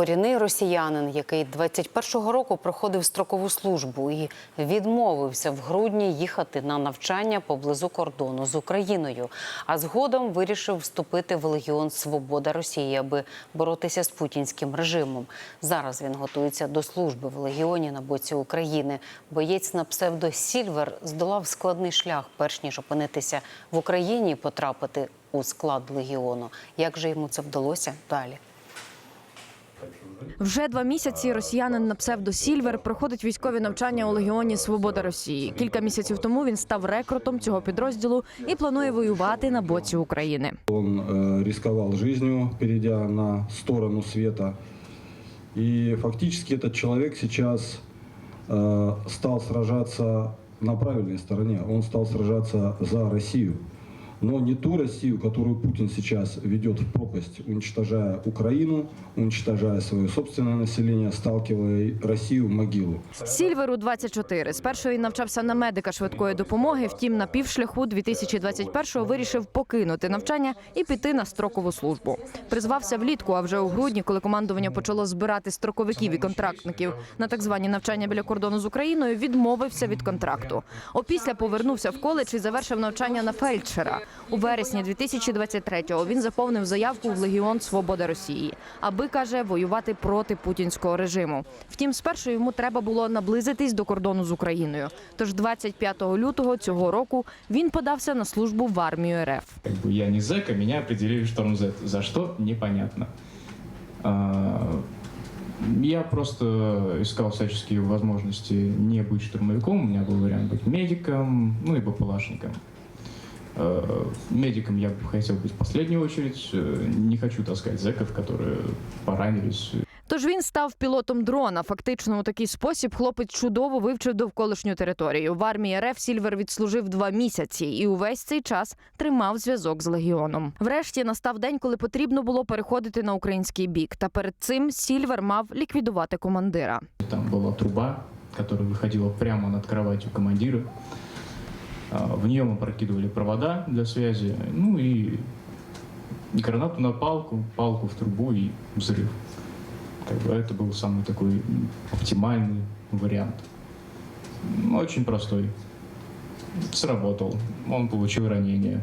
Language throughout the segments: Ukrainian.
корінний росіянин, який 21-го року проходив строкову службу і відмовився в грудні їхати на навчання поблизу кордону з Україною. А згодом вирішив вступити в Легіон Свобода Росії, аби боротися з путінським режимом. Зараз він готується до служби в легіоні на боці України. Боєць на псевдо Сільвер здолав складний шлях, перш ніж опинитися в Україні потрапити у склад легіону. Як же йому це вдалося далі? Вже два місяці росіянин на псевдо Сільвер проходить військові навчання у Легіоні Свобода Росії. Кілька місяців тому він став рекрутом цього підрозділу і планує воювати на боці України. Он э, рисковал жизнью, перейдя на сторону света. И фактически этот человек сейчас э, стал сражаться на правильной стороне. Он стал сражаться за Россию. Но не ту Россию, которую Путин сейчас ведет в пропасть, уничтожая Украину, уничтожая свое собственное население, сталкивая Россию в могилу. Сільверу 24. Спершу він навчався на медика швидкої допомоги. Втім, на півшляху 2021-го вирішив покинути навчання і піти на строкову службу. Призвався влітку, а вже у грудні, коли командування почало збирати строковиків і контрактників на так звані навчання біля кордону з Україною, відмовився від контракту. Опісля повернувся в коледж і завершив навчання на фельдшера. У вересні 2023-го він заповнив заявку в Легіон Свобода Росії, аби каже воювати проти путінського режиму. Втім, спершу йому треба було наблизитись до кордону з Україною. Тож 25 лютого цього року він подався на службу в армію РФ. Как бы я не зэк, а меня определили в шторм Z. За что? Непонятно. А, Я просто искал всяческие возможности не быть штурмовиком. У меня был вариант быть медиком, ну и БПЛАшником. А, Медиком я бы хотел быть в последнюю очередь. Э, Не хочу таскать зэков, которые поранились. Тож він став пілотом дрона. Фактично, у такий спосіб хлопець чудово вивчив довколишню територію. В армії РФ Сільвер відслужив два місяці і увесь цей час тримав зв'язок з легіоном. Врешті настав день, коли потрібно було переходити на український бік. Та перед цим Сільвер мав ліквідувати командира. Там была труба, которая выходила прямо над кроватью командира. А, В нее мы прокидывали провода для связи, ну и гранату на палку, палку в трубу и взрыв. Как бы это был самый такой м, оптимальный вариант. М, Очень простой. Сработал. Он получил ранение.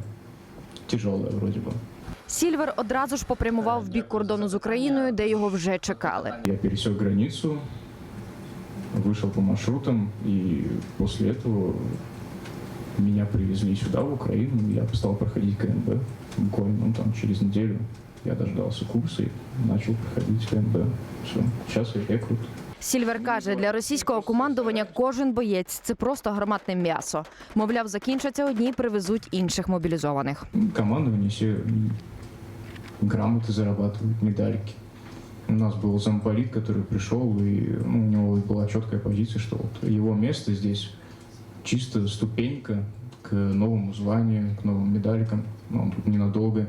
Тяжелое вроде бы. Сільвер одразу ж попрямував в бік кордону з Україною, де його вже чекали. Я пересек границу, вышел по маршрутам, и после этого меня привезли сюда, в Украину. Я стал проходить КНБ. Буквально ну, там, через неделю я дождался курса и начал проходить КНБ. Все, сейчас я рекрут. Сільвер каже, для російського командування кожен боєць це просто гарматне м'ясо. Мовляв, закінчаться одні, привезуть інших мобілізованих. Командование все м, грамоты зарабатывают, медальки. У нас был замполит, который пришел, и ну, у него была четкая позиция, что вот его место здесь чисто ступенька к новому званию, к новым медалькам. Ну, тут ненадолго.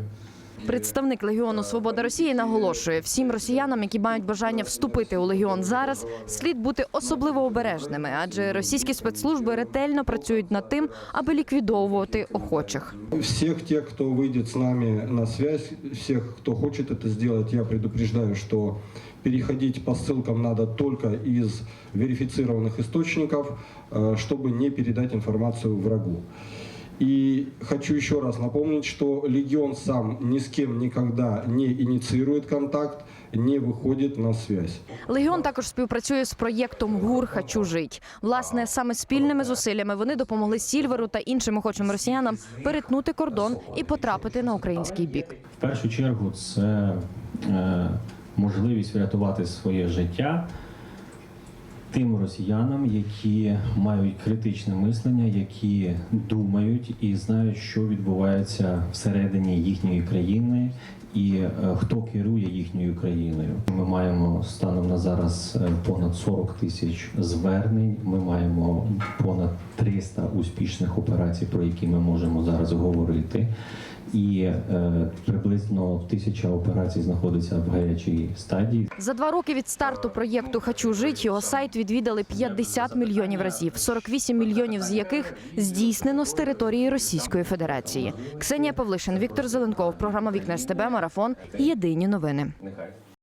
Представник Легіону Свобода Росії наголошує, всім росіянам, які мають бажання вступити у легіон зараз, слід бути особливо обережними, адже російські спецслужби ретельно працюють над тим, аби ліквідовувати охочих. Всех тех, кто выйдет с нами на связь, всех, кто хочет это сделать, я предупреждаю, что переходить по ссылкам надо только из верифицированных источников, э, чтобы не передать информацию врагу. И хочу еще раз напомнить, что Легион сам ни с кем никогда не инициирует контакт, не выходит на связь. Легіон також співпрацює з проєктом ГУР Хачу жить. Власне, саме спільними зусиллями вони допомогли Сільверу та іншим охочим росіянам перетнути кордон і потрапити на український бік. В першу чергу це е, можливість врятувати своє життя тим росіянам, які мають критичне мислення, які думають і знають, що відбувається всередині їхньої країни. І е, хто керує їхньою країною? Ми маємо станом на зараз е, понад 40 тисяч звернень. Ми маємо понад 300 успішних операцій, про які ми можемо зараз говорити. І е, приблизно тисяча операцій знаходиться в гарячій стадії. За два роки від старту проєкту Хочу жить його сайт відвідали 50 мільйонів разів, 48 мільйонів з яких здійснено з території Російської Федерації. Ксенія Павлишин, Віктор Зеленков, програма Вікна СТБ, Марафон. Єдині новини. Нехай.